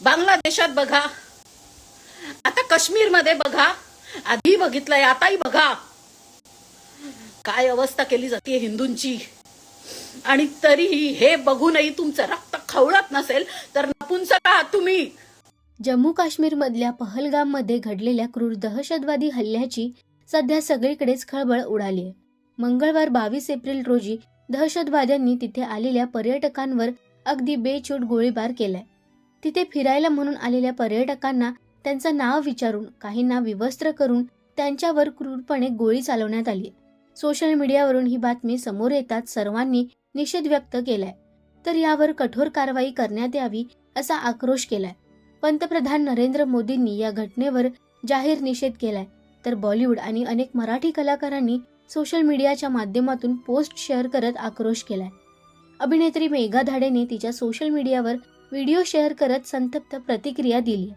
बांगलादेशात बघा. आता काश्मीरमध्ये बघा. आधी बघितलंय आताही बघा. काय अवस्था केली जाते हिंदूंची. आणि तरीही हे बघूनही तुमचं रक्त खवळत नसेल तर नपुंसक आहात तुम्ही. जम्मू काश्मीरमधल्या पहलगाममध्ये घडलेल्या क्रूर दहशतवादी हल्ल्याची सध्या सगळीकडेच खळबळ उडाली आहे. मंगळवार बावीस एप्रिल रोजी दहशतवाद्यांनी तिथे आलेल्या पर्यटकांवर अगदी बेछूट गोळीबार केलाय. तिथे फिरायला म्हणून आलेल्या पर्यटकांना त्यांचं नाव विचारून काहींना विवस्त्र करून त्यांच्यावर क्रूरपणे गोळी चालवण्यात आली. सोशल मीडियावरून ही बातमी समोर येताच सर्वांनी निषेध व्यक्त केलाय. तर यावर कठोर कारवाई करण्यात यावी असा आक्रोश केलाय. पंतप्रधान नरेंद्र मोदींनी या घटनेवर जाहीर निषेध केलाय. तर बॉलिवूड आणि अनेक मराठी कलाकारांनी सोशल मीडियाच्या माध्यमातून पोस्ट शेअर करत आक्रोश केलाय. अभिनेत्री मेघा धाडेने तिच्या सोशल मीडियावर व्हिडिओ शेअर करत संतप्त प्रतिक्रिया दिली.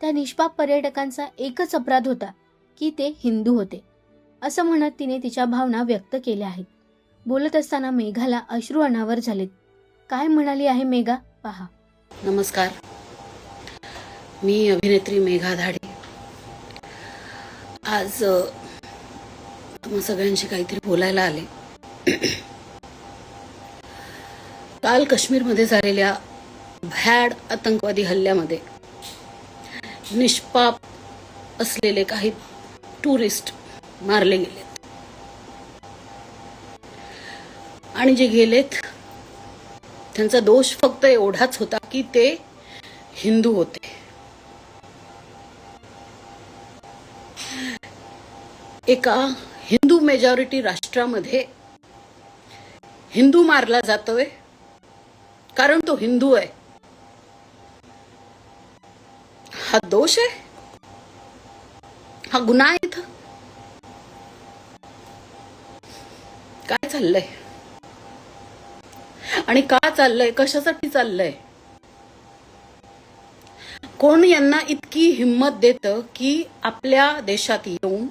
त्या निष्पाप पर्यटकांचा एकच अपराध होता की ते हिंदू होते. असं म्हणत तिने तिच्या भावना व्यक्त केल्या आहेत. बोलत असताना मेघाला अश्रू अनावर झालेत. काय म्हणाली आहे मेघा? पहा. नमस्कार. मी अभिनेत्री मेघा धाडे. आज अ, तुम्हा सगळ्यांशी काहीतरी बोलायला आले. काल काश्मीरमध्ये झालेल्या भॅड आतंकवादी हल्ल्यामध्ये निष्पाप असलेले काही टुरिस्ट मारले गेलेत. आणि जे गेलेत त्यांचा दोष फक्त एवढाच होता की ते हिंदू होते. एका हिंदू मेजॉरिटी राष्ट्रामध्ये हिंदू मारला जातोय कारण तो हिंदू आहे. हा दोष आहे? हा गुन्हा आहे इथं? काय चाललंय? आणि का चाललंय? कशासाठी चाललंय? कोण यांना इतकी हिंमत देतं की आपल्या देशात येऊन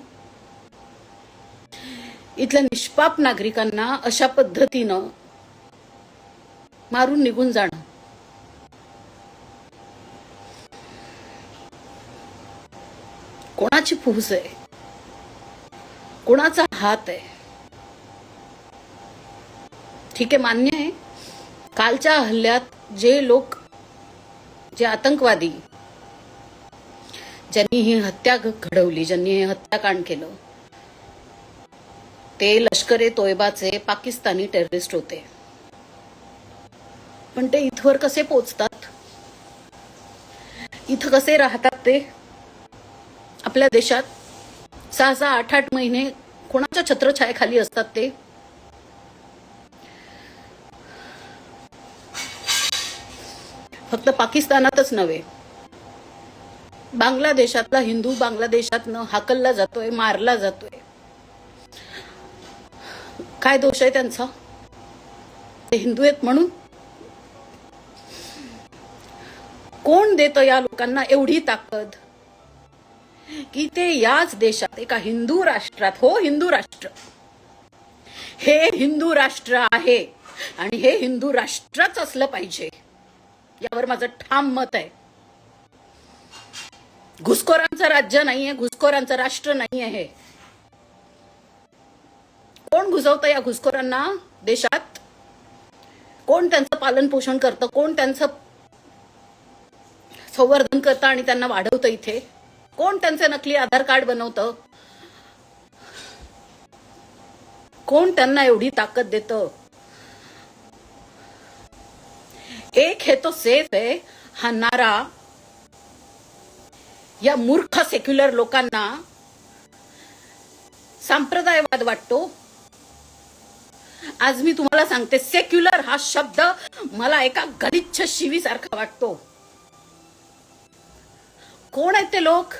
इथल्या निष्पाप नागरिकांना अशा पद्धतीनं मारून निघून जाणं? कोणाची फूस आहे? कोणाचा हात आहे? ठीक आहे मान्य आहे. कालच्या हल्ल्यात जे लोक जे आतंकवादी ज्यांनी ही हत्या घडवली ज्यांनी हे हत्याकांड केलं ते लष्कर ए तोयबाचे पाकिस्तानी टेररिस्ट होते. पण ते इथवर कसे पोचतात? इथं कसे राहतात ते? आपल्या देशात सहा सहा आठ आठ महिने कोणाच्या छत्रछायाखाली असतात ते? फक्त पाकिस्तानातच नव्हे. बांगलादेशातला हिंदू बांगलादेशातनं हाकलला जातोय मारला जातोय. काय दोष आहे त्यांचा? ते हिंदू आहेत म्हणून? कोण देतं या लोकांना एवढी ताकद? की ते याच देशात एका हिंदू राष्ट्रात हो हिंदू राष्ट्र. हे हिंदू राष्ट्र आहे आणि हे हिंदू राष्ट्रच असलं पाहिजे. यावर माझं ठाम मत आहे. घुसखोरांचं राज्य नाहीये घुसखोरांचं राष्ट्र नाहीये. हे कोण घुसवतं या घुसखोरांना देशात? कोण त्यांचं पालन पोषण करतं? कोण त्यांचं संवर्धन करतं आणि त्यांना वाढवतं इथे? कोण त्यांचे नकली आधार कार्ड बनवतं? कोण त्यांना एवढी ताकद देतं? एक हे तो सेफ आहे हा नारा. या मूर्ख सेक्युलर लोकांना सांप्रदायवाद वाटतो. आज मी तुम्हाला सांगते सेक्युलर हा शब्द मला एका गलिच्छ शिवीसारखा वाटतो. कोण आहेत ते लोक?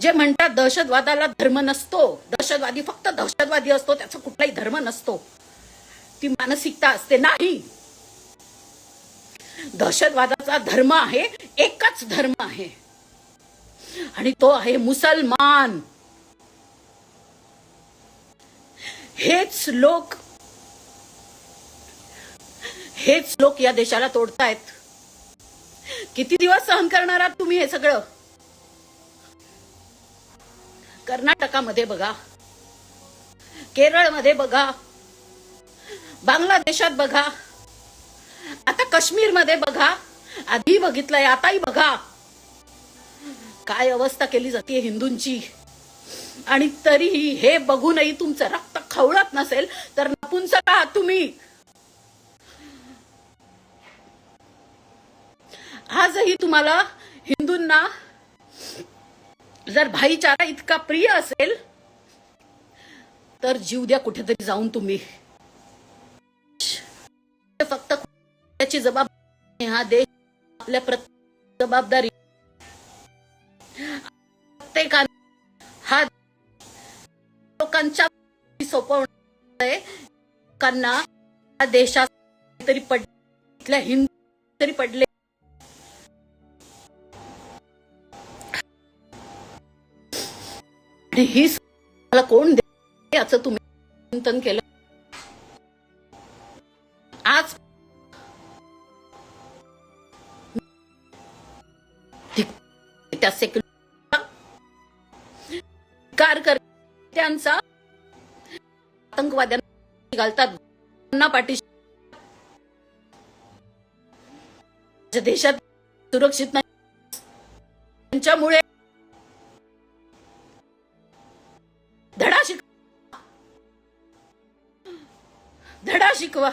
जे म्हणतात दहशतवादाला धर्म नसतो दहशतवादी फक्त दहशतवादी असतो त्याचा कुठलाही धर्म नसतो. ती मानसिकता असते नाही. दहशतवादाचा धर्म आहे एकच धर्म आहे. आणि तो आहे मुसलमान. हेच लोक हेच लोक या देशाला तोडतायत. किती दिवस सहन करणार आहात तुम्ही हे सगळं? कर्नाटकामध्ये बघा. केरळमध्ये बघा. बांगलादेशात बघा. आता काश्मीरमध्ये बघा. आधी बघितलंय आताही बघा. काय अवस्था केली जाते हिंदूंची. आणि तरीही हे बघूनही तुमचं रक्त खवळत नसेल तर नपुंसक आहात तुम्ही. आजही तुम्हाला हिंदूंना जर भाईचारा इतका प्रिय असेल तर जीव द्या कुठेतरी जाऊन तुम्ही. फक्त त्याची जबाबदारी हा देश आपल्या प्रत्येक जबाबदारी. प्रत्येकाने हा लोकांच्या सोपवणार लोकांना या देशात तरी पड इथल्या हिंदू तरी पडले. आणि ही मला कोण दे याचं तुम्ही चिंतन केलं. आज त्या सेक्युलर कर त्यांचा आतंकवाद्यांना घालतात त्यांना पाठीशी देशात सुरक्षित नाही त्यांच्यामुळे धडा शिकवा.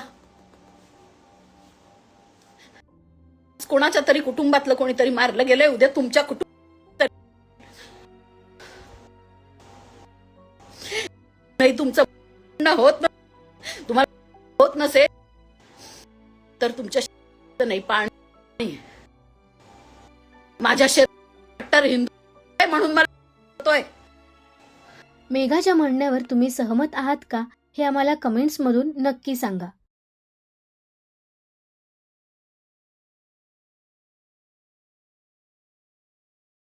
कोणाच्या तरी कुटुंबातलं कोणीतरी मारलं गेलंय उद्या तुमच्या कुटुंब नाही तुमचं होत तुम्हाला होत नसेल तर तुमच्या नाही पाणी माझ्या शेतात हिंदू म्हणून मला मेघाच्या म्हणण्यावर तुम्ही सहमत आहात का? हे आम्हाला कमेंट्समधून नक्की सांगा.